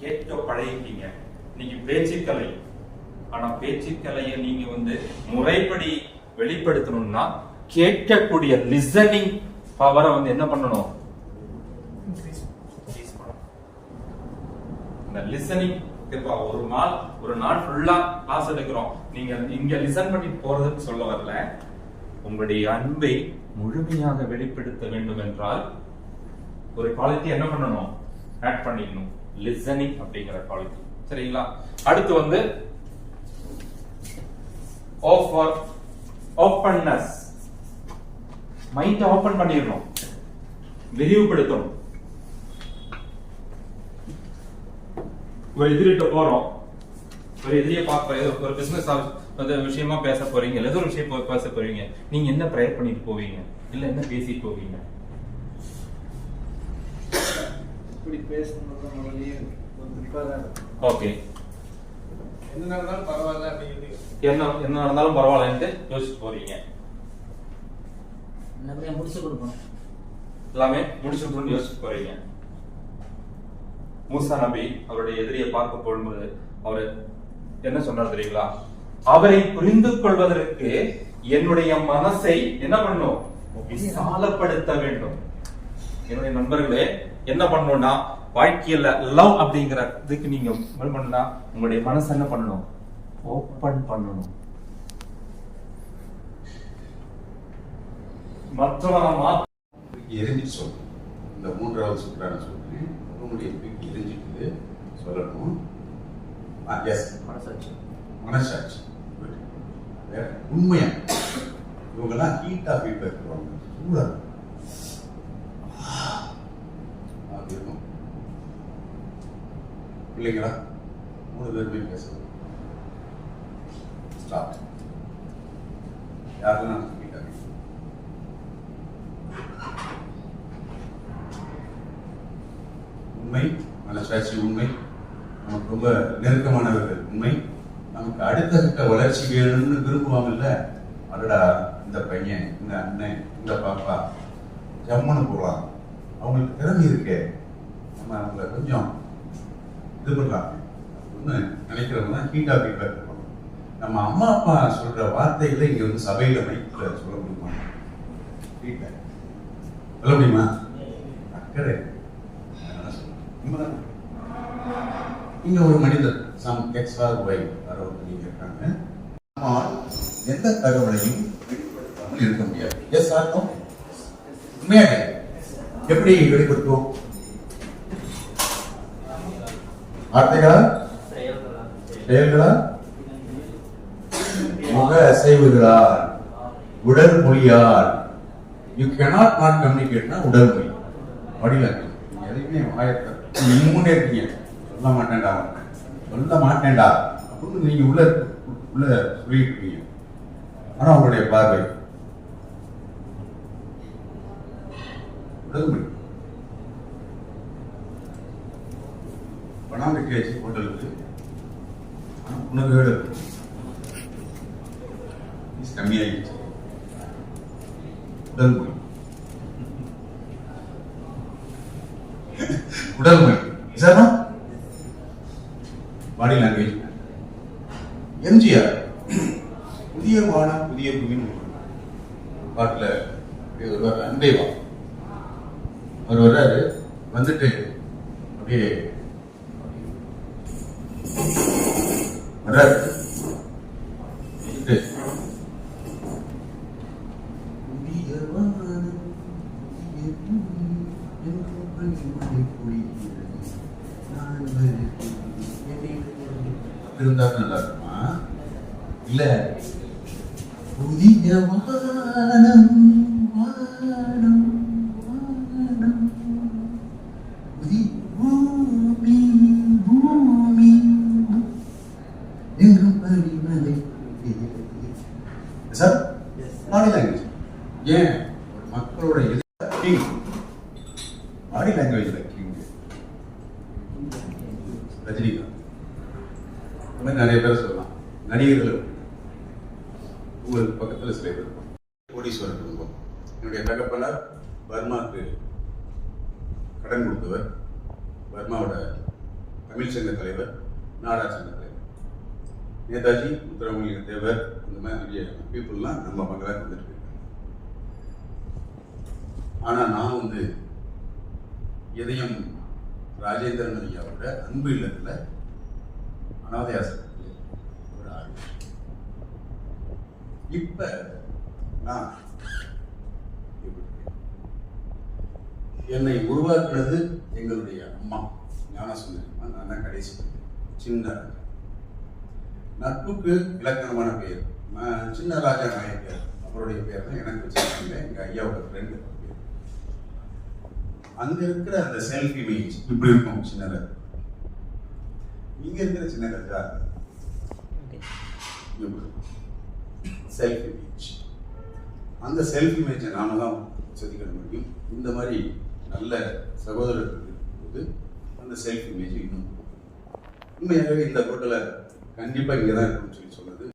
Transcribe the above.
கேட்க பழகிட்டீங்க நீங்க பேச்சுக்கலை. ஆனா பேச்சுக்கலையை நீங்க வந்து முறைப்படி வெளிப்படுத்தணும்னா கேட்கக்கூடிய லிசனிங் பவரை வந்து என்ன பண்ணணும். இந்த லிசனிங் இப்போ ஒரு நாள் ஒரு நாள் ஃபுல்லா கிளாஸ் எடுக்கிறோம். நீங்க இங்க லிசன் பண்ணி போறதுன்னு சொல்ல வரல. உங்களுடைய அன்பை முழுமையாக வெளிப்படுத்த வேண்டும் என்றால் ஒரு குவாலிட்டி என்ன பண்ணணும்? ஆட் பண்ணிக்கணும் லிசனிங் அப்படிங்கிற குவாலிட்டி சரிங்களா? அடுத்து வந்து ஓஃபர் ஓப்பன்னஸ் மைண்ட் ஓபன் பண்ணிடணும். விரிவுபடுத்தணும். ஒரு எதிரிட்ட போறோம். ஒரு எதிரியை பார்க்க ஒரு பிசினஸ் வந்து விஷயமா பேச போறீங்க ஏதோ ஒரு விஷயம் பேச போறீங்க. நீங்க என்ன ப்ரேயர் பண்ணிட்டு போவீங்க? இல்ல என்ன பேசிட்டு போவீங்க? இப்படி பேசணும்னு முதல்லயே ஒரு ப்ரிப்பேராக இருக்கும் ஓகே என்ன நடந்தாலும் பரவாயில்ல அப்படிங்கிறது என்ன என்ன நடந்தாலும் பரவாயில்லன்ட்டு யோசிச்சுட்டு போறீங்க. எல்லாமே முடிச்சு கொடுக்கணும் எல்லாமே யோசிச்சுட்டு போறீங்க. மூசா நபி அவருடைய எதிரியை பார்க்க போகும்போது அவர் என்ன சொன்னார் தெரியுங்களா? அவரை புரிந்து கொள்வதற்கு என்னுடைய மனசை என்ன பண்ணும்? விசாலப்படுத்த வேண்டும். என்னுடைய நண்பர்களே என்ன பண்ணணும்னா வாழ்க்கையில லவ் அப்படிங்கிற இதுக்கு நீங்க என்ன பண்ணா உங்களுடைய மனசை என்ன பண்ணணும்? ஓப்பன் பண்ணணும். மற்றவரை மாத்த எரிஞ்சிட்டு சொல்லணும். இந்த மூன்றாவது சுற்றான சொல்றேன் உங்களுடைய தூக்கி எரிஞ்சிட்டு சொல்லணும். எஸ் மனசாட்சி. மனசாட்சி. உண்மையா? இவங்கெல்லாம் ஹீட்டா ஃபீட்பேக் தருவாங்க சூடா இருக்கும். அது இருக்கும் பிள்ளைங்களா? மூணு பேருமே பேசுறது ஸ்டார்ட் யாருன்னா உண்மை மனசாட்சி உண்மை. நமக்கு ரொம்ப நெருக்கமானவர்கள் உண்மை. நமக்கு அடுத்த கட்ட வளர்ச்சி வேணும்னு விரும்புவாங்கல்ல அடடா இந்த பையன் இந்த அண்ணன் இந்த பாப்பா. ஜம்முன்னு போகலாம் அவங்களுக்கு திறமை இருக்கே. நம்ம அவங்கள கொஞ்சம் இது பண்ணலாம் நினைக்கிறவங்க தான் ஹீட்டா ஃபீட்பேக் நம்ம அம்மா அப்பா சொல்ற வார்த்தைகளை இங்க வந்து சபையில மைக்கில் சொல்ல முடியுமா? ஃபீட்பேக் சொல்ல முடியுமா? அக்கறை. இங்க ஒரு மனிதர் சம் எக்ஸ் ஆர் ஒய் யாரோ ஒருத்தர் இருக்காங்க. எந்த தகவலையும் வெளிப்படுத்தாமல் இருக்க முடியாது. எஸ் ஆர் உண்மையாக எப்படி வெளிப்படுத்துவோம்? வார்த்தைகளா? செயல்களா? முக அசைவுகளால் உடல் மொழியால் யூ கெனாட் நாட் கம்யூனிகேட்னா உடல் மொழி படியில லாங்குவேஜ் எதையுமே வாயத்தை நீங்க இருக்கீங்க. சொல்ல மாட்டேன்டா சொல்ல மாட்டேன்டா. அப்படின்னு நீங்க உள்ள உள்ள சொல்லிட்டு இருக்கீங்க. ஆனா உங்களுடைய பார்வை. உடல் மொழி பணம் கேச்சு ஹோட்டலுக்கு ஆனா உணவுகள் இருக்கு உடல் மொழி. உடல் மொழி. Sir body language MGR. புதிய வானம் புதிய புவின்னு பாட்டில் வருவார். அன்பே வா. அவர் வர்றாரு. வந்துட்டு அப்படியே வர்றாரு வந்துட்டு, புதிய வானம், புதிய பூமி, எங்கும் பனிமழை பொழிகிறது. நான் வருகிறேன். என்னை இருந்தா நல்லா இருக்குமா இல்ல. புதிய வானம் வானம் சார் பாடி லாங்குவேஜ் ஏன் மக்களோட கிங் பாடி லாங்குவேஜ்ல கிங் ரஜினிகாந்த். நிறைய பேர் சொல்லலாம். நடிகர்கள் உங்களுக்கு பக்கத்துல சில பேர். கோடீஸ்வரர் குடும்பம். என்னுடைய தகப்பனார் பர்மாவுக்கு கடன் கொடுத்தவர். பர்மாவோட தமிழ் சங்க தலைவர் நாடார் சங்க நேதாஜி முத்துராமலிங்க தேவர் இந்த மாதிரி நிறைய பீப்புளெலாம் நம்ம மகளாக வந்துட்டு ஆனா நான் வந்து இதயம் ராஜேந்திரன் ஐயாவோட அன்பு இல்லத்தில் அனாதை ஒரு ஆள். இப்ப நான் என்னை உருவாக்குறது எங்களுடைய அம்மா. ஞானசுந்தரி அம்மா. நான் தான் கடைசி. சின்ன நட்புக்கு இலக்கணமான பெயர். சின்ன ராஜா நாயக்கர் அவருடைய பேர் தான் எனக்கு வச்சிருக்காங்க எங்கள் ஐயாவோட ஃப்ரெண்டு பேர் அங்கே இருக்கிற அந்த செல்ஃப் இமேஜ் இப்படி இருக்கும் சின்ன இங்கே இருக்கிற சின்ன ராஜா செல்ஃப் இமேஜ் அந்த செல்ஃப் இமேஜை நாம தான் செதுக்கிட முடியும் இந்த மாதிரி நல்ல சகோதரர்கள் இருக்கும்போது அந்த செல்ஃப் இமேஜ் இன்னும் உண்மையாகவே இந்த ஹோட்டலை கண்டிப்பா இங்கே தான் இருக்கும்னு சொல்லி சொன்னது.